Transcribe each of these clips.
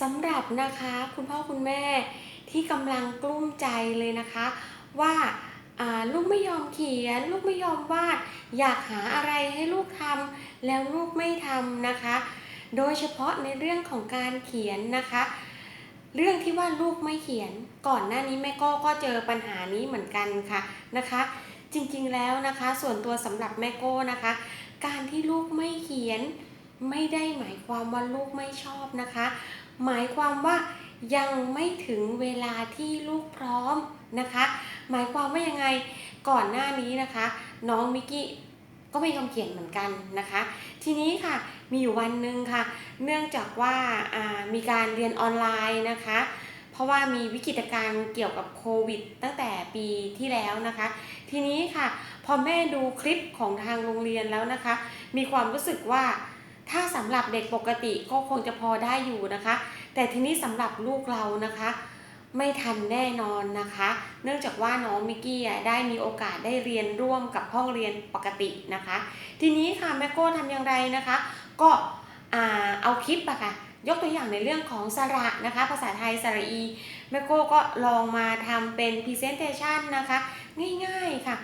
สำหรับนะคะคุณพ่อคุณแม่ที่กำลังกลุ้มใจเลยนะคะ ว่าลูกไม่ยอมเขียน ลูกไม่ยอมวาด อยากหาอะไรให้ลูกทำแล้วลูกไม่ทำนะคะ โดยเฉพาะในเรื่องของการเขียนนะคะ เรื่องที่ว่าลูกไม่เขียนก่อนหน้านี้แม่ก็ก็เจอปัญหานี้เหมือนกันค่ะนะคะ จริงๆแล้วนะคะ ส่วนตัวสำหรับแม่โก้นะคะ การที่ลูกไม่เขียนไม่ได้หมายความว่าลูกไม่ชอบนะคะ หมายความว่ายังไม่ถึงเวลาที่ลูกพร้อมนะคะ หมายความว่ายังไงก่อนหน้านี้นะคะ น้องมิกกี้ก็ไม่ยอมเขียนเหมือนกันนะคะ ทีนี้ค่ะมีอยู่วันหนึ่งค่ะ เนื่องจากว่าอ่ามีการเรียนออนไลน์นะคะ เพราะว่ามีวิกฤตการณ์เกี่ยวกับโควิด ตั้งแต่ปีที่แล้วนะคะ ทีนี้ค่ะ พอแม่ดูคลิปของทางโรงเรียนแล้วนะคะ มีความรู้สึกว่า ถ้าสำหรับเด็กปกติก็คงจะพอได้อยู่นะคะ แต่ทีนี้สำหรับลูกเรานะคะ ไม่ทันแน่นอนนะคะ เนื่องจากว่าน้องมิกกี้ได้มีโอกาสได้เรียนร่วมกับห้องเรียนปกตินะคะ ทีนี้ค่ะแม่โก้ทำอย่างไรนะคะ ก็เอาคลิปอะค่ะยกตัวอย่างในเรื่องของสระนะคะ ภาษาไทยสระอีแม่โก้ก็ลองมาทำเป็น Presentation นะคะ ง่ายๆค่ะ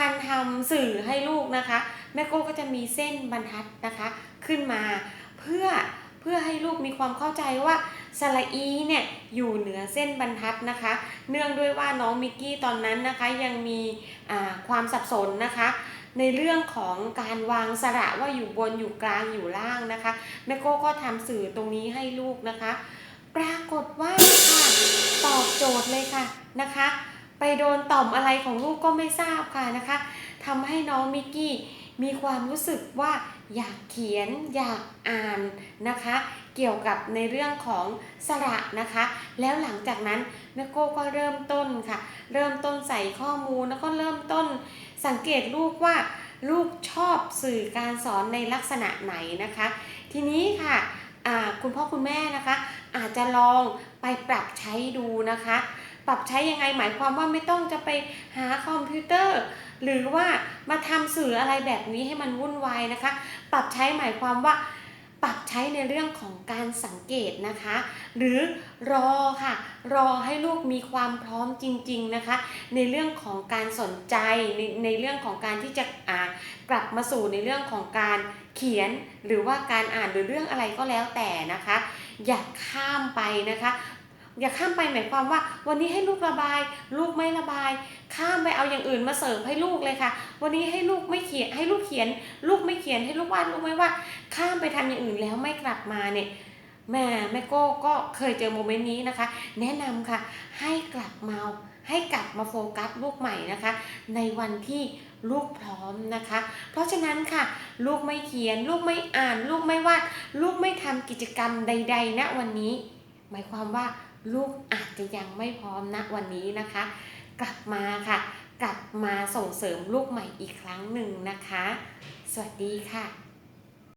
การทำสื่อให้ลูกนะคะ แม่โก้ก็จะมีเส้นบรรทัดนะคะ ขึ้นมาเพื่อเพื่อให้ลูกมีความเข้าใจว่าสระอีเนี่ยอยู่เหนือเส้นบรรทัดนะคะ เนื่องด้วยว่าน้องมิกกี้ตอนนั้นนะคะยังมีความสับสนนะคะ ในเรื่องของการวางสระว่าอยู่บนอยู่กลางอยู่ล่างนะคะแม่โก้ก็ทำสื่อตรงนี้ให้ลูกนะคะ ปรากฏว่าค่ะตอบโจทย์เลยค่ะนะคะ ไปโดนต่อมอะไรของลูกก็ไม่ทราบค่ะนะคะทำให้น้องมิกกี้มีความรู้สึกว่าอยากเขียนอยากอ่านนะคะ เกี่ยวกับในเรื่องของสระนะคะ แล้วหลังจากนั้นแม่โก้ก็เริ่มต้นค่ะ เริ่มต้นใส่ข้อมูลแล้วก็เริ่มต้น สังเกตลูกว่าลูกชอบสื่อการสอนในลักษณะไหนนะคะ ทีนี้ค่ะคุณพ่อคุณแม่นะคะ อาจจะลองไปปรับใช้ดูนะคะ ปรับใช้ยังไงหมายความว่าไม่ต้องจะไปหาคอมพิวเตอร์ หรือว่ามาทำสื่ออะไรแบบนี้ให้มันวุ่นวายนะคะ ปรับใช้หมายความว่าปรับใช้ในเรื่องของการสังเกตนะคะ หรือรอค่ะ รอให้ลูกมีความพร้อมจริง ๆนะคะ ในเรื่องของการสนใจในในเรื่องของการที่จะอ่ากลับมาสู่ในเรื่องของการเขียนหรือว่าการอ่านหรือเรื่องอะไรก็แล้วแต่นะคะ อย่าข้ามไปนะคะ อย่าข้ามไปหมายความว่า วันนี้ให้ลูกระบาย ลูกไม่ระบาย ข้ามไปเอาอย่างอื่นมาเสริมให้ลูกเลยค่ะ วันนี้ให้ลูกไม่เขียนให้ลูกเขียน ลูกไม่เขียนให้ลูกวาดลูกไม่วาดข้ามไปทำอย่างอื่นแล้วไม่กลับมาเนี่ยแม่แม่โก้ก็เคยเจอโมเมนต์นี้นะคะ แนะนำค่ะให้กลับมาให้กลับมาโฟกัสลูกใหม่นะคะ ในวันที่ลูกพร้อมนะคะ เพราะฉะนั้นค่ะ ลูกไม่เขียน ลูกไม่อ่าน ลูกไม่วาด ลูกไม่ทำกิจกรรมใด ๆ ณวันนี้ หมายความว่า ลูกอาจจะยังไม่พร้อมณวันนี้นะคะ กลับมาค่ะ กลับมาส่งเสริมลูกใหม่อีกครั้งหนึ่งนะคะ สวัสดีค่ะ